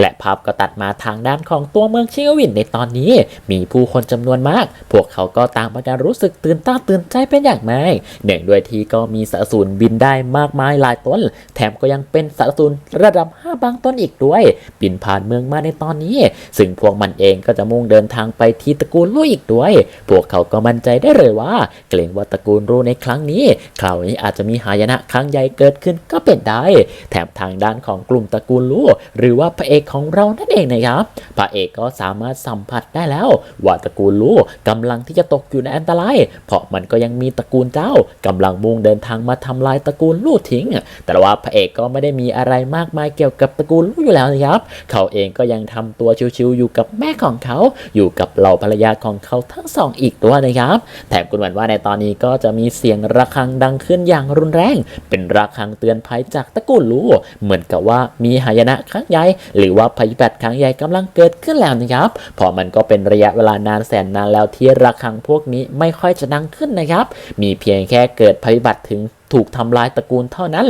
และภาพก็ตัดมาทางด้านของตัวเมืองชิงวินในตอนนี้ มีผู้คนจำนวนมาก พวกเขาก็ต่างพากันรู้สึกตื่นตาตื่นใจเป็นอย่างมากเนื่องด้วยที่ก็มีสารสูนบินได้มากมายหลายต้นแถมก็ยังเป็นสารสูนระดับ 5 บางต้นอีกด้วย บินผ่านเมืองมาในตอนนี้ ซึ่งพวกมันเองก็จะมุ่งเดินทางไปที่ตระกูลลู่อีกด้วย พวกเขาก็มั่นใจได้เลยว่า เกรงว่าตระกูลลู่ในครั้งนี้คราวนี้อาจจะมีหายนะครั้งใหญ่เกิดขึ้นก็เป็นได้ แถมทางด้านของกลุ่มตระกูลลู่หรือว่าพระเอกของเรานั่นเองนะครับ พระเอกก็สามารถสัมผัสได้แล้วว่าตระกูลลู่กำลังที่จะตกอยู่ในอันตราย เพราะมันก็ยังมีตระกูลเจ้ากำลังมุ่งเดินทางมาทำลายตระกูลลู่ทิ้ง แต่ว่าพระเอกก็ไม่ได้มีอะไรมากมายเกี่ยวกับตระกูลลู่อยู่แล้วนะครับ เขาเองก็ยังทำตัวชิวๆอยู่กับแม่ของเขา อยู่กับเหล่าภรรยาของเขาทั้งสองอีกด้วยนะครับ แถมคุณเหมือนว่าในตอนนี้ก็จะมีเสียงระฆังดังขึ้นอย่างรุนแรง เป็นระฆังเตือนภัยจากตระกูลลู่เหมือนกับว่ามีหายนะครั้งใหญ่หรือว่าภัยพิบัติครั้งใหญ่กำลังเกิดขึ้นแล้วนะครับเพอมันก็เป็นระยะเวลานานแสนนานแล้วที่ระฆังพวกนี้ไม่ค่อยจะดังขึ้นนะครับ มีเพียงแค่เกิดภัยพิบัติถึงถูกทำลายตระกูลเท่านั้น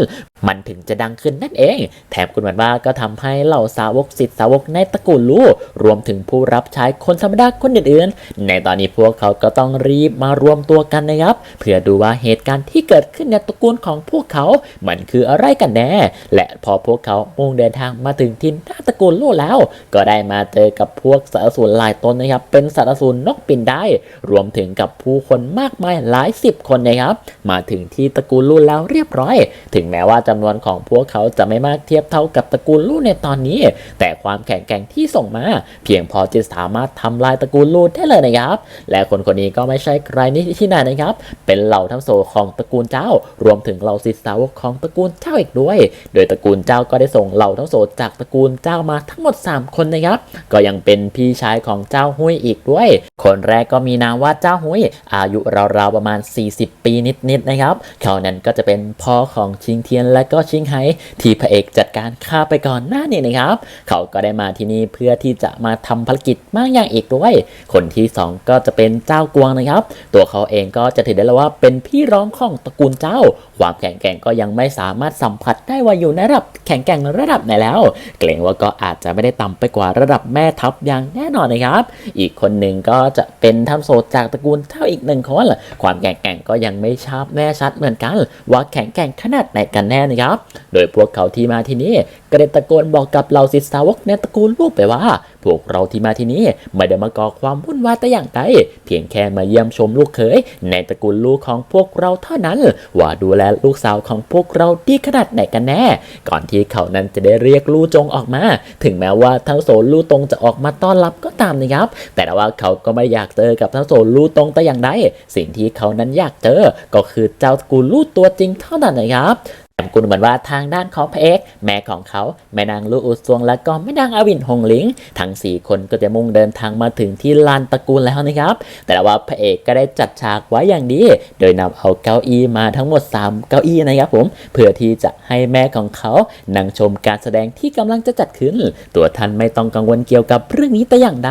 มันถึงจะดังขึ้นนั่นเอง แถมคุณหมือนว่าก็ทำให้เหล่าสาวกสิทธิสาวกในตระกูลลู่รวมถึงผู้รับใช้คนธรรมดาคนอื่นๆ ในตอนนี้พวกเขาก็ต้องรีบมารวมตัวกันนะครับ เพื่อดูว่าเหตุการณ์ที่เกิดขึ้นในตระกูลของพวกเขามันคืออะไรกันแน่ และพอพวกเขามุ่งเดินทางมาถึงทินหน้าตระกูลลู่แล้ว ก็ได้มาเจอกับพวกสารสูรหลายตนนะครับ เป็นสารสูรนกปินได้ รวมถึงกับผู้คนมากมายหลายสิบคนนะครับ มาถึงที่ตระกูลลู่แล้วเรียบร้อย ถึงแม้ว่าจำนวนของพวกเขาจะไม่มากเทียบเท่ากับตระกูลลู่ในตอนนี้ แต่ความแข็งแกร่งที่ส่งมา เพียงพอจะสามารถทำลายตระกูลลู่ได้เลยนะครับ และคนคนนี้ก็ไม่ใช่ใครนี่ที่ไหนนะครับ เป็นเหล่าทั้งโซของตระกูลเจ้า รวมถึงเหล่าศิษย์สาวกของตระกูลเจ้าอีกด้วย โดยตระกูลเจ้าก็ได้ส่งเหล่าทั้งโซจากตระกูลเจ้ามาทั้งหมด 3 คนนะครับ ก็ยังเป็นพี่ชายของเจ้าหุยอีกด้วย คนแรกก็มีนามว่าเจ้าหุยอายุราวๆประมาณ 40 ปีนิดๆนะครับ เขานั้นก็จะเป็นพ่อของชิงเทียนและก็ชิงไฮที่พระเอกจัดการฆ่าไปก่อนหน้านี้นะครับ เขาก็ได้มาที่นี่เพื่อที่จะมาทำภารกิจมากอย่างอีกด้วย คนที่สองก็จะเป็นเจ้ากวงนะครับ ตัวเขาเองก็จะถือได้แล้วว่าเป็นพี่ร้องของตระกูลเจ้า ความแข็งแกร่งก็ยังไม่สามารถสัมผัสได้ว่าอยู่ในระดับแข็งแกร่งระดับไหนแล้ว เกรงว่าก็อาจจะไม่ได้ต่ำไปกว่าระดับแม่ทัพอย่างแน่นอนนะครับ อีกคนหนึ่งก็จะเป็นทัพโซจากตระกูลเจ้าอีกหนึ่งคนความแข็งแกร่งก็ยังไม่ชับแน่ชัดเหมือนกัน ว่าแข็งแกร่งขนาดไหนกันแน่นะครับ โดยพวกเขาที่มาที่นี่ก็ได้ตะโกนบอกกับเหล่าศิษย์สาวกในตระกูลลูกไปว่า พวกเราที่มาที่นี่ไม่ได้มาก่อความวุ่นวายแต่อย่างใดเพียงแค่มาเยี่ยมชมลูกเขยในตระกูลลูกของพวกเราเท่านั้น ว่าดูแลลูกสาวของพวกเราดีขนาดไหนกันแน่ ก่อนที่เขานั้นจะได้เรียกลู่จงออกมา ถึงแม้ว่าทั้งโซลู่ตรงจะออกมาต้อนรับก็ตามนะครับ แต่ว่าเขาก็ไม่อยากเจอกับทั้งโซลู่ตรงแต่อย่างใดสิ่งที่เขานั้นอยากเจอก็คือเจ้าตระกูลลู่ตัวจริงเท่านั้นนะครับ มกุลเหมือนว่าทางด้านของพระเอกแม่ของเขาแม่นางลูอุซวงและก็แม่นางอวินหงหลิง ทั้ง 4 คนก็จะมุ่งเดินทางมาถึงที่ลานตระกูลแล้วนะครับ แต่ว่าพระเอกก็ได้จัดฉากไว้อย่างดี โดยนำเอาเก้าอี้มาทั้งหมด 3 เก้าอี้นะครับผมเพื่อที่จะให้แม่ของเขานั่งชมการแสดงที่กำลังจะจัดขึ้น ตัวท่านไม่ต้องกังวลเกี่ยวกับเรื่องนี้แต่อย่างใด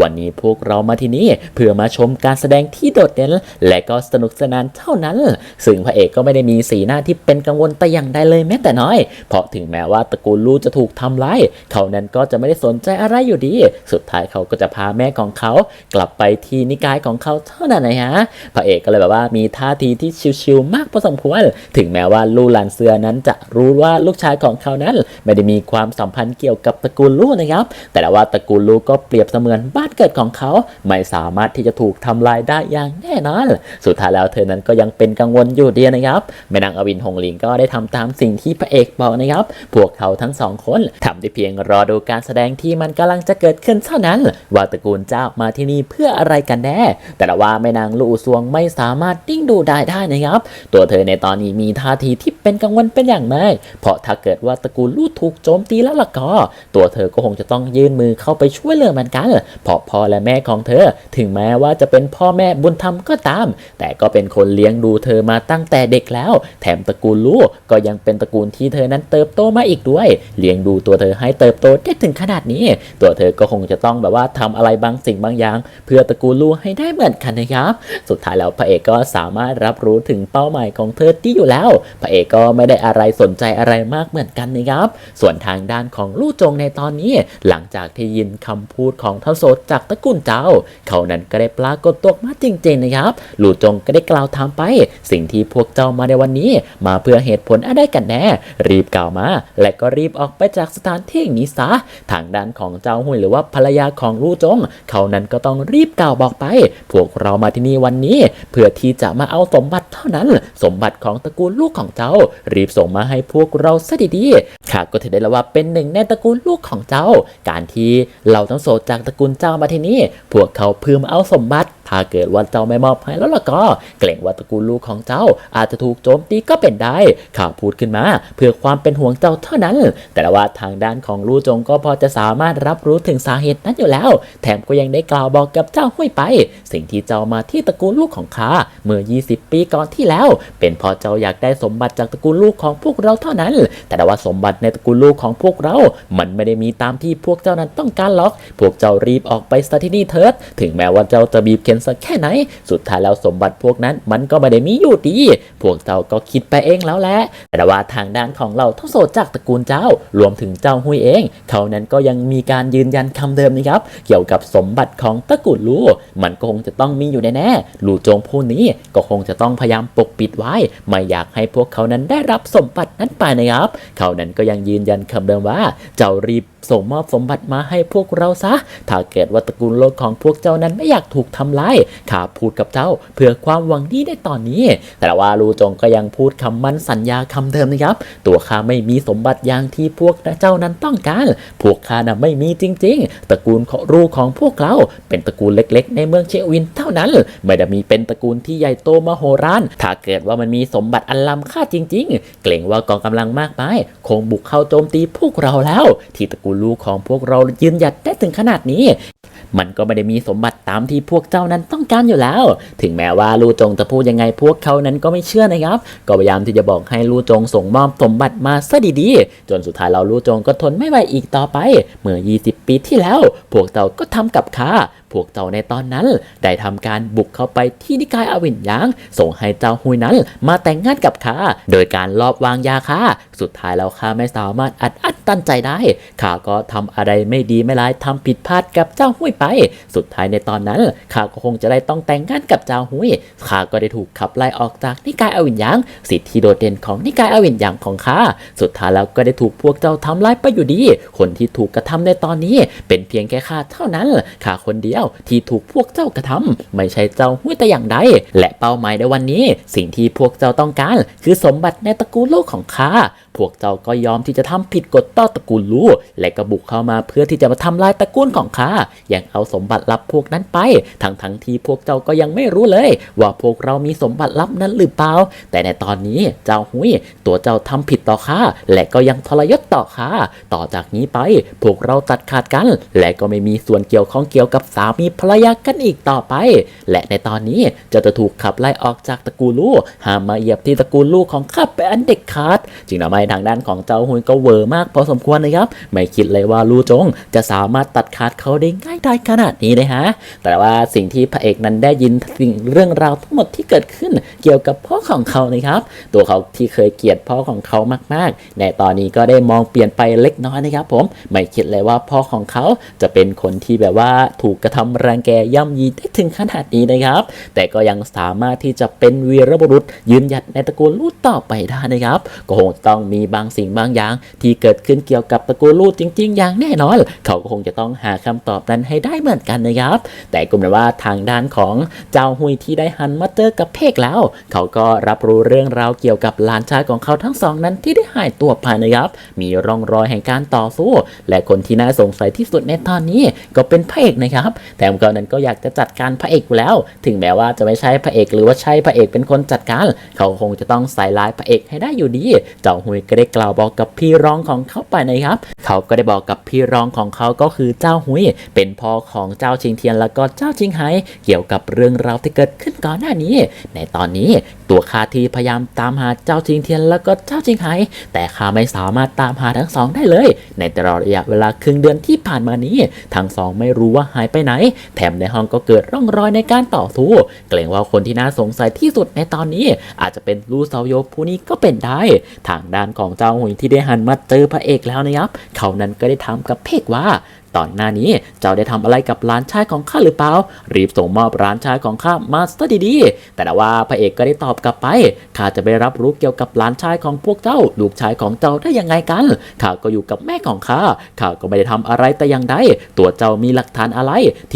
วันนี้พวกเรามาที่นี่เพื่อมาชมการแสดงที่โดดเด่นและก็สนุกสนานเท่านั้น ซึ่งพระเอกก็ไม่ได้มีสีหน้าที่เป็นกังวลแต่อย่างใดเลยแม้แต่น้อย เพราะถึงแม้ว่าตระกูลลู่จะถูกทำร้ายเขานั้นก็จะไม่ได้สนใจอะไรอยู่ดี สุดท้ายเขาก็จะพาแม่ของเขา กลับไปที่นิกายของเขาเท่านั้นนะฮะพระเอกก็เลยแบบว่ามีท่าทีที่ชิวๆมากพอสมควร ถึงแม้ว่าลู่หลานเสือนั้นจะรู้ว่าลูกชายของเขานั้น ไม่ได้มีความสัมพันธ์เกี่ยวกับตระกูลลู่นะครับ แต่ว่าตระกูลลู่ก็เปรียบเสมือนบ้านเกิดของเขา ไม่สามารถที่จะถูกทำลายได้อย่างแน่นอน สุดท้ายแล้วเธอนั้นก็ยังเป็นกังวลอยู่ดีนะครับแม่นางอวินหงหลิงก็ได้ทำตามสิ่งที่พระเอกบอกนะครับ พวกเขาทั้งสองคนทำได้เพียงรอดูการแสดงที่มันกำลังจะเกิดขึ้นเท่านั้น ว่าตระกูลเจ้ามาที่นี่เพื่ออะไรกันแน่ แต่ว่าแม่นางลู่ซวงไม่สามารถนิ่งดูได้ได้นะครับ ตัวเธอในตอนนี้มีท่าทีที่เป็นกังวลเป็นอย่างมากเพราะถ้าเกิดว่าตระกูลลู่ถูกโจมตีแล้วล่ะก็ ตัวเธอก็คงจะต้องยื่นมือเข้าไปช่วยเหลือมันกันเพราะพ่อและแม่ของเธอ ถึงแม้ว่าจะเป็นพ่อแม่บุญธรรมก็ตาม แต่ก็เป็นคนเลี้ยงดูเธอมาตั้งแต่เด็กแล้ว แถมตระกูลลู่ก็ยังเป็นตระกูลที่เธอนั้นเติบโตมาอีกด้วย เลี้ยงดูตัวเธอให้เติบโตได้ถึงขนาดนี้ ตัวเธอก็คงจะต้องแบบว่าทำอะไรบางสิ่งบางอย่าง เพื่อตระกูลลูให้ได้เหมือนกันนะครับ สุดท้ายแล้วพระเอกก็สามารถรับรู้ถึงเป้าหมายของเธอที่อยู่แล้ว พระเอกก็ไม่ได้อะไรสนใจอะไรมากเหมือนกันนะครับ ส่วนทางด้านของลู่จงในตอนนี้ หลังจากที่ยินคำพูดของเท่าโซจากตระกูลเจ้า เขานั้นก็ได้ปรากฏตัวมาจริงๆนะครับ ลู่จงก็ได้กล่าวถามไป สิ่งที่พวกเจ้ามาในวันนี้ มาเพื่อเหตุผลอะไรกันแน่ รีบกล่าวมา และก็รีบออกไปจากสถานที่นี้ซะทางด้านของเจ้าหุ่ยหรือว่าภรรยาของลู่จง เขานั้นก็ต้องรีบกล่าวบอกไป พวกเรามาที่นี่วันนี้ เพื่อที่จะมาเอาสมบัติเท่านั้น สมบัติของตระกูลลูกของเจ้า รีบส่งมาให้พวกเราซะดีๆข้าก็ถือได้แล้วว่าเป็นหนึ่งในตระกูลลูกของเจ้า การที่เราทั้งโสดจากตระกูลเจ้ามาที่นี่พวกเขาเพื่อมาเอาสมบัติ ถ้าเกิดว่าเจ้าไม่มอบให้แล้วล่ะก็ เกรงว่าตระกูลลูกของเจ้า อาจจะถูกโจมตีก็เป็นได้ข้าพูดขึ้นมา เพื่อความเป็นห่วงเจ้าเท่านั้น แต่ว่าทางด้านของลู่จงก็พอจะสามารถรับรู้ถึงสาเหตุนั้นอยู่แล้ว แถมก็ยังได้กล่าวบอกกับเจ้าห้วยไป สิ่งที่เจ้ามาที่ตระกูลลูกของข้าเมื่อ 20 ปีก่อนที่แล้ว เป็นเพราะเจ้าอยากได้สมบัติจากตระกูลลูกของพวกเราเท่านั้น แต่ว่าสมบัติในตระกูลลูกของพวกเรา มันไม่ได้มีตามที่พวกเจ้านั้นต้องการหรอก พวกเจ้ารีบออกไปซะที่นี่เถิด ถึงแม้ว่าเจ้าจะบีบเข็นสักแค่ไหน สุดท้ายแล้วสมบัติพวกนั้นมันก็ไม่ได้มีอยู่ดี พวกเจ้าก็คิดไปเองแล้วแหละ แต่ว่าทางด้านของเราทั้งโสดจากตระกูลเจ้า รวมถึงเจ้าหุยเอง เขานั้นก็ยังมีการยืนยันคำเดิมนะครับ เกี่ยวกับสมบัติของตระกูลลู่ มันก็คงจะต้องมีอยู่แน่ๆลู่จงผู้นี้ก็คงจะต้องพยายามปกปิดไว้ ไม่อยากให้พวกเขานั้นได้รับสมบัตินั้นไปนะครับ เขานั้นก็ยังยืนยันคำเดิมว่าเจ้ารีบ ส่งมอบสมบัติมาให้พวกเราซะ ถ้าเกิดว่าตระกูลโลกของพวกเจ้านั้นไม่อยากถูกทำลาย ข้าพูดกับเจ้าเพื่อความหวังดีในตอนนี้ แต่ว่าลูจงก็ยังพูดคำมั่นสัญญาคำเดิมนะครับ ตัวข้าไม่มีสมบัติอย่างที่พวกเจ้านั้นต้องการ พวกข้าน่ะไม่มีจริง ๆ ตระกูลของรูของพวกเรา เป็นตระกูลเล็ก ๆ ในเมืองเชวินเท่านั้น ไม่ได้มีเป็นตระกูลที่ใหญ่โตมโหฬาร ถ้าเกิดว่ามันมีสมบัติอันล้ำค่าจริง ๆ เกรงว่ากองกำลังมากมายคงบุกเข้าโจมตีพวกเราแล้ว ที่ตระกูลลูกของพวกเรายืนหยัดได้ถึงขนาดนี้ มันก็ไม่ได้มีสมบัติตามที่พวกเจ้านั้นต้องการอยู่แล้ว ถึงแม้ว่าลู่จงจะพูดยังไงพวกเขานั้นก็ไม่เชื่อนะครับ ก็พยายามที่จะบอกให้ลู่จงส่งมอบสมบัติมาซะดีๆ จนสุดท้ายเราลู่จงก็ทนไม่ไหวอีกต่อไป เมื่อ 20 ปีที่แล้ว พวกเจ้าก็ทำกับข้าพวกเจ้าในตอนนั้น ได้ทำการบุกเข้าไปที่นิกายอวินยาง ส่งให้เจ้าหุยนั้น มาแต่งงานกับข้า โดยการลอบวางยาข้า สุดท้ายแล้วข้าไม่สามารถอัดอั้นตันใจได้ ข้าก็ทำอะไรไม่ดีไม่ร้ายทำผิดพลาดกับเจ้าหุยไป สุดท้ายในตอนนั้นข้าก็คงจะได้ต้องแต่งงานกับเจ้าหุย ข้าก็ได้ถูกขับไล่ออกจากนิกายอวินยาง สิทธิโดดเด่นของนิกายอวินยางของข้า สุดท้ายแล้วก็ได้ถูกพวกเจ้าทำร้ายไปอยู่ดี คนที่ถูกกระทำในตอนนี้ เป็นเพียงแค่ข้าเท่านั้น ข้าคนเดียวที่ถูกพวกเจ้ากระทำไม่ใช่เจ้าหุยแต่อย่างใด และเป้าหมายในวันนี้ สิ่งที่พวกเจ้าต้องการ คือสมบัติในตระกูลโลกของข้าพวกเจ้าก็ยอมที่จะทำผิดกฎต่อตระกูลลูและก็บุกเข้ามาเพื่อที่จะมาทำลายตระกูลของข้าอยังเอาสมบัติลับพวกนั้นไป ทั้งทั้งที่พวกเจ้าก็ยังไม่รู้เลย ว่าพวกเรามีสมบัติลับนั้นหรือเปล่า แต่ในตอนนี้เจ้าหุยตัวเจ้าทำผิดต่อข้าและก็ยังทรยศต่อข้าต่อจากนี้ไป พวกเราตัดขาดกัน และก็ไม่มีส่วนเกี่ยวข้องเกี่ยวกับสามีภรรยากันอีกต่อไป และในตอนนี้จะจะถูกขับไล่ออกจากตระกูลลูห้ามมาเหยียบที่ตระกูลลูกของข้าเป็นอันเด็ดขาดจึงทำให้ทางด้านของเจ้าหุยก็เวอร์มากพอสมควรนะครับ ไม่คิดเลยว่าลู่จง จะสามารถตัดขาดเขาได้ง่ายได้ขนาดนี้นะฮะ แต่ว่าสิ่งที่พระเอกนั้นได้ยินสิ่งเรื่องราวทั้งหมดที่เกิดขึ้นเกี่ยวกับพ่อของเขานะครับ ตัวเขาที่เคยเกลียดพ่อของเขามากๆ ในตอนนี้ก็ได้มองเปลี่ยนไปเล็กน้อยนะครับ ผม ไม่คิดเลยว่าพ่อของเขาจะเป็นคนที่แบบว่าถูกกระททำรังแกย่ำยีได้ถึงขนาดนี้นะครับ แต่ก็ยังสามารถที่จะเป็นวีรบุรุษ ยืนหยัดในตระกูลลูดต่อไปได้นะครับ ก็คงต้องมีบางสิ่งบางอย่าง ที่เกิดขึ้นเกี่ยวกับตระกูลลูดจริง ๆ อย่างแน่นอน เขาก็คงจะต้องหาคำตอบนั้นให้ได้เหมือนกันนะครับ แต่กลุ่มว่าทางด้านของเจ้าหุยที่ได้หันมาเจอกับเพกแล้ว เขาก็รับรู้เรื่องราวเกี่ยวกับหลานชายของเขาทั้งสองนั้นที่ได้หายตัวไปนะครับ มีร่องรอยแห่งการต่อสู้ และคนที่น่าสงสัยที่สุดในตอนนี้ก็เป็นเอกนะครับแถมเขานั้นก็อยากจะจัดการพระเอกอยู่แล้ว ถึงแม้ว่าจะไม่ใช่พระเอก หรือว่าใช่พระเอกเป็นคนจัดการ เขาคงจะต้องใส่ร้ายพระเอกให้ได้อยู่ดี เจ้าหุยก็ได้กล่าวบอกกับพี่รองของเขาไปนะครับ เขาก็ได้บอกกับพี่รองของเขาก็คือเจ้าหุย เป็นพ่อของเจ้าชิงเทียนแล้วก็เจ้าชิงไฮเกี่ยวกับเรื่องราวที่เกิดขึ้นก่อนหน้านี้ ในตอนนี้ตัวข้าที่พยายามตามหาเจ้าชิงเทียนแล้วก็เจ้าชิงไฮแต่ข้าไม่สามารถตามหาทั้งสองได้เลย ในตลอดระยะเวลาครึ่งเดือนที่ผ่านมานี้ ทั้งสองไม่รู้ว่าหายไปไหนแถมในห้องก็เกิดร่องรอยในการต่อสู้เกรงว่าคนที่น่าสงสัยที่สุดในตอนนี้ อาจจะเป็นลูซาโยผู้นี้ก็เป็นได้ ทางด้านของเจ้าหุยที่ได้หันมาเจอพระเอกแล้วนะครับ เขานั้นก็ได้ถามกับเพกว่า ตอนหน้านี้ เจ้าได้ทำอะไรกับร้านชายของข้าหรือเปล่า รีบส่งมอบร้านชายของข้ามาซะดีๆ แต่ว่าพระเอกก็ได้ตอบกลับไป ข้าจะไปรับรู้เกี่ยวกับร้านชายของพวกเจ้า ลูกชายของเจ้าได้ยังไงกัน ข้าก็อยู่กับแม่ของข้า ข้าก็ไม่ได้ทำอะไรแต่อย่างใด ตัวเจ้ามีหลักฐานอะไรที่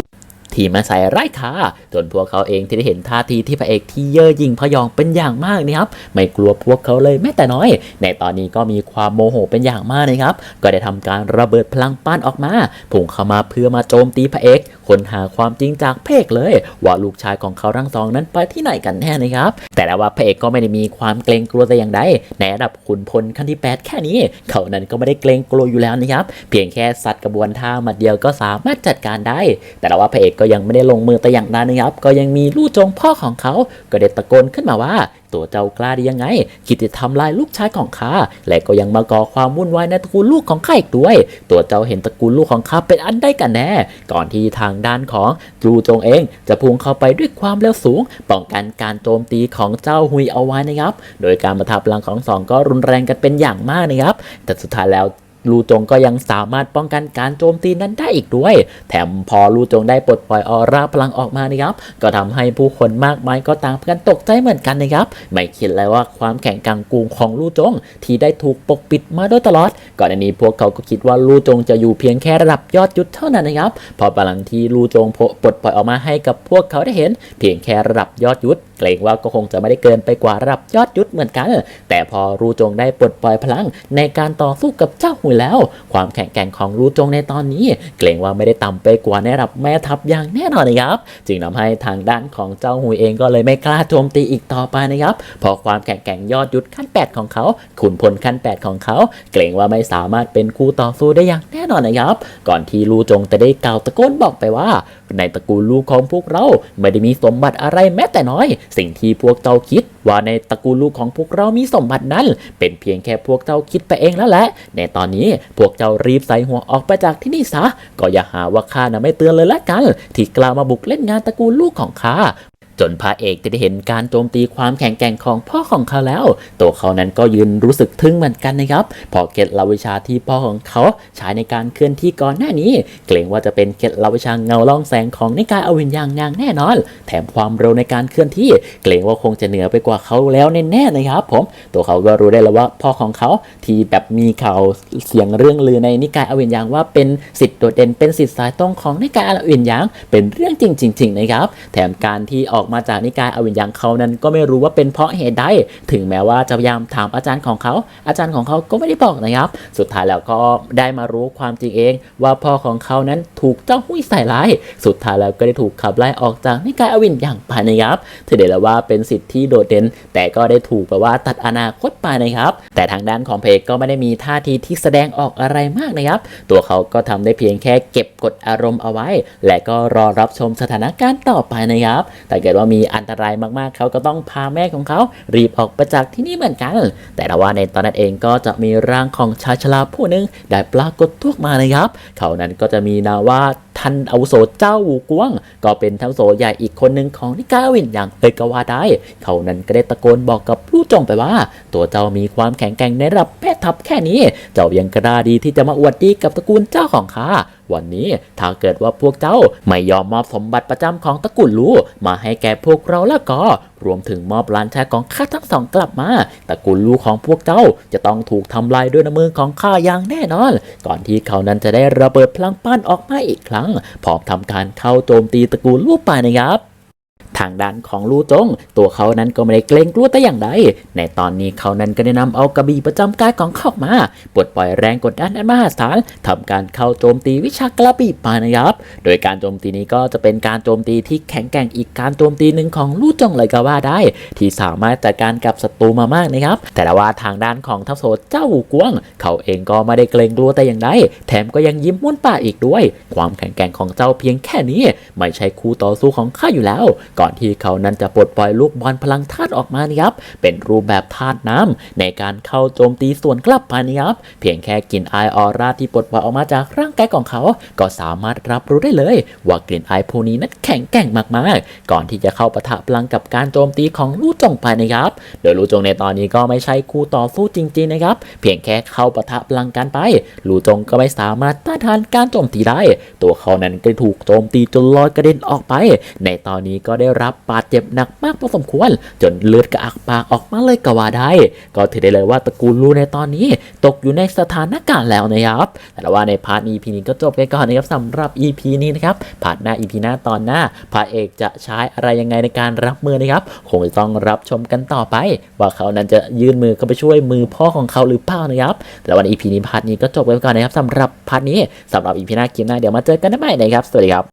ทีมาใส่ไร้ค่าจนพวกเขาเองที่ได้เห็นท่าทีที่พระเอกที่เย่อหยิ่งพยองเป็นอย่างมากนะครับไม่กลัวพวกเขาเลยแม้แต่น้อย ในตอนนี้ก็มีความโมโหเป็นอย่างมากนะครับ ก็ได้ทำการระเบิดพลังป้านออกมาพุ่งเข้ามาเพื่อมาโจมตีพระเอกค้นหาความจริงจากเพกเลย ว่าลูกชายของเขาทั้งสองนั้นไปที่ไหนกันแน่นะครับ แต่แล้วว่าพระเอกก็ไม่ได้มีความเกรงกลัวแต่อย่างใดในระดับขุนพลขั้นที่ 8 แค่นี้ เขานั้นก็ไม่ได้เกรงกลัวอยู่แล้วนะครับ เพียงแค่สัตว์กระบวนท่ามาเดียวก็สามารถจัดการได้ แต่แล้วว่าพระเอกก็ยังไม่ได้ลงมือแต่อย่างใดนะครับ ก็ยังมีลู่จงพ่อของเขา ก็ได้ตะโกนขึ้นมาว่า ตัวเจ้ากล้าได้ยังไง คิดจะทำลายลูกชายของข้า และก็ยังมาก่อความวุ่นวายในตระกูลลูกของข้าอีกด้วย ตัวเจ้าเห็นตระกูลลูกของข้าเป็นอันได้กันแน่ ก่อนที่ทางด้านของจูจงเอง จะพุ่งเข้าไปด้วยความเร็วสูง ป้องกันการโจมตีของเจ้าฮุยเอาไว้นะครับ โดยการประทับพลังของสองก็รุนแรงกันเป็นอย่างมากนะครับ แต่สุดท้ายแล้ว ลูจงก็ยังสามารถป้องกันการโจมตีนั้นได้อีกด้วย แถมพอลูจงได้ปลดปล่อยออร่าพลังออกมานะครับ ก็ทำให้ผู้คนมากมายก็ต่างกันตกใจเหมือนกันนะครับ ไม่คิดเลยว่าความแข็งกร่งกูงของลูจง ที่ได้ถูกปกปิดมาโดยตลอด ก่อนอันนี้พวกเขาก็คิดว่าลูจงจะอยู่เพียงแค่ระดับยอดยุทธเท่านั้นนะครับ พอพลังที่ลูจงปลดปล่อยออกมาให้กับพวกเขาได้เห็น เพียงแค่ระดับยอดยุทธ เกรงว่าก็คงจะไม่ได้เกินไปกว่าระดับยอดยุทธเหมือนกัน แต่พอรูจงได้ปลดปล่อยพลังในการต่อสู้กับเจ้าหุยแล้ว ความแข็งแกร่งของรูจงในตอนนี้ เกรงว่าไม่ได้ต่ำไปกว่าในระดับแม่ทัพอย่างแน่นอนนะครับ จึงทำให้ทางด้านของเจ้าหุยเองก็เลยไม่กล้าโจมตีอีกต่อไปนะครับเพราะความแข็งแกร่งยอดยุทธขั้น 8 ของเขาขุนพลขั้น 8 ของเขา เกรงว่าไม่สามารถเป็นคู่ต่อสู้ได้อย่างแน่นอนนะครับ ก่อนที่รูจงจะได้กล่าวตะโกนบอกไปว่า ในตระกูลลูกของพวกเราไม่ได้มีสมบัติอะไรแม้แต่น้อย สิ่งที่พวกเจ้าคิดว่าในตระกูลลูกของพวกเรามีสมบัตินั้น เป็นเพียงแค่พวกเจ้าคิดไปเองแล้วแหละ ในตอนนี้พวกเจ้ารีบใส่หัวออกไปจากที่นี่ซะ ก็อย่าหาว่าข้านะไม่เตือนเลยละกัน ที่กล่าวมาบุกเล่นงานตระกูลลูกของข้า จนพระเอกจะได้เห็นการโจมตีความแข็งแกร่งของพ่อของเขาแล้ว ตัวเขานั้นก็ยืนรู้สึกทึ่งเหมือนกันนะครับพอเคล็ดลับวิชาที่พ่อของเขาใช้ในการเคลื่อนที่ก่อนหน้านี้ เกรงว่าจะเป็นเคล็ดลับวิชาเงาล่องแสงของนิกายอวิญญาณอย่างแน่นอน แถมความเร็วในการเคลื่อนที่ เกรงว่าคงจะเหนือไปกว่าเขาแล้วแน่ๆนะครับผมตัวเขาก็รู้ได้แล้วว่าพ่อของเขาที่แบบมีข่าวเสียงเรื่องลือในนิกายอวิญญาณว่าเป็นสิทธิ์โดดเด่นเป็นสิทธิ์สายตรงของนิกายอวิญญาณเป็นเรื่องจริงๆนะครับแถมการที่ออกมาจากนิกายอวิญญาณเขานั้นก็ไม่รู้ว่าเป็นเพราะเหตุใดถึงแม้ว่าจะพยายามถามอาจารย์ของเขา อาจารย์ของเขาก็ไม่ได้บอกนะครับ สุดท้ายแล้วก็ได้มารู้ความจริงเอง ว่าพ่อของเขานั้นถูกเจ้าหุ้ยใส่ร้าย สุดท้ายแล้วก็ได้ถูกขับไล่ออกจากนิกายอวิญญาณไปนะครับถือได้แล้วว่าเป็นสิทธิ์ที่โดดเด่น แต่ก็ได้ถูกแบบว่าตัดอนาคตไปนะครับ แต่ทางด้านของเพกก็ไม่ได้มีท่าทีที่แสดงออกอะไรมากนะครับ ตัวเขาก็ทำได้เพียงแค่เก็บกดอารมณ์เอาไว้ และก็รอรับชมสถานการณ์ต่อไปนะครับแต่เกิดว่ามีอันตรายมากๆ เขาก็ต้องพาแม่ของเขา รีบออกไปจากที่นี่เหมือนกัน แต่ว่าในตอนนั้นเองก็จะมีร่างของชายชราผู้หนึ่งได้ปรากฏตัวมานะครับ เขานั้นก็จะมีนามว่าท่านอาวุโสเจ้าหูกวง ก็เป็นทั้งโสใหญ่อีกคนหนึ่งของนิกาวินอย่างเอยก็ว่าได้ เขานั้นก็ได้ตะโกนบอกกับผู้จงไปว่า ตัวเจ้ามีความแข็งแกร่งในระดับแม่ทัพแค่นี้ เจ้ายังกระดาดีที่จะมาอวดดีกับตระกูลเจ้าของข้า วันนี้ถ้าเกิดว่าพวกเจ้าไม่ยอมมอบสมบัติประจำของตระกูลลูมาให้แก่พวกเราแล้วก็ รวมถึงมอบล้านแชายของข้าทั้งสองกลับมาตระกูลลูของพวกเจ้าจะต้องถูกทำลายด้วยน้ำมือของข้าอย่างแน่นอน ก่อนที่เขานั้นจะได้ระเบิดพลังปั้นออกมาอีกครั้งพร้อมทำการเข้าโจมตีตระกูลลูไปนะครับ ทางด้านของลู่จง ตัวเขานั้นก็ไม่ได้เกรงกลัวแต่อย่างใดในตอนนี้เขานั้นก็ได้นำเอากระบี่ประจำกายของเขามาปลดปล่อยแรงกดดันอันมหาศาลทำการเข้าโจมตีวิชากระบี่ปานยับ โดยการโจมตีนี้ก็จะเป็นการโจมตีที่แข็งแกร่งอีกการโจมตีหนึ่งของลู่จงเลยก็ว่าได้ ที่สามารถจัดการกับศัตรูมามากนะครับ แต่ว่าทางด้านของทัพโสเจ้าหูกวง เขาเองก็ไม่ได้เกรงกลัวแต่อย่างใดแถมก็ยังยิ้มม้วนปากอีกด้วย ความแข็งแกร่งของเจ้าเพียงแค่นี้ ไม่ใช่คู่ต่อสู้ของข้าอยู่แล้ว ก่อนที่เขานั้นจะปลดปล่อยลูกบอลพลังธาตุออกมานะครับ เป็นรูปแบบธาตุน้ำในการเข้าโจมตีส่วนกลับไปนะครับ เพียงแค่กลิ่นไอออร่าที่ปลดปล่อยออกมาจากร่างกายของเขา ก็สามารถรับรู้ได้เลย ว่ากลิ่นไอพวกนี้นั้นแข็งแกร่งมากๆ ก่อนที่จะเข้าปะทะพลังกับการโจมตีของลู่จงไปนะครับ โดยลู่จงในตอนนี้ก็ไม่ใช่คู่ต่อสู้จริงๆนะครับ เพียงแค่เข้าปะทะพลังกันไป ลู่จงก็ไม่สามารถต้านทานการโจมตีได้ ตัวเขานั้นก็ถูกโจมตีจนลอยกระเด็นออกไป ในตอนนี้ก็ได้รับบาดเจ็บหนักมากพอสมควร จนเลือดกระอักปากออกมาเลยก็ว่าได้ ก็ถือได้เลยว่าตระกูลลูในตอนนี้ ตกอยู่ในสถานการณ์แล้วนะครับ แต่ว่าในพาร์ท EP นี้ก็จบไปก่อนนะครับสำหรับ EP นี้นะครับพาร์ทหน้า EP หน้าตอนหน้าพระเอกจะใช้อะไรยังไงในการรับมือนะครับคงจะต้องรับชมกันต่อไป ว่าเขานั้นจะยื่นมือเข้าไปช่วยมือพ่อของเขาหรือเปล่านะครับ แต่วัน EP นี้พาร์ทนี้ก็จบไปก่อนนะครับสำหรับพาร์ทนี้สำหรับ EP หน้าคลิปหน้าเดี๋ยวมาเจอกันได้ใหม่นะครับสวัสดีครับ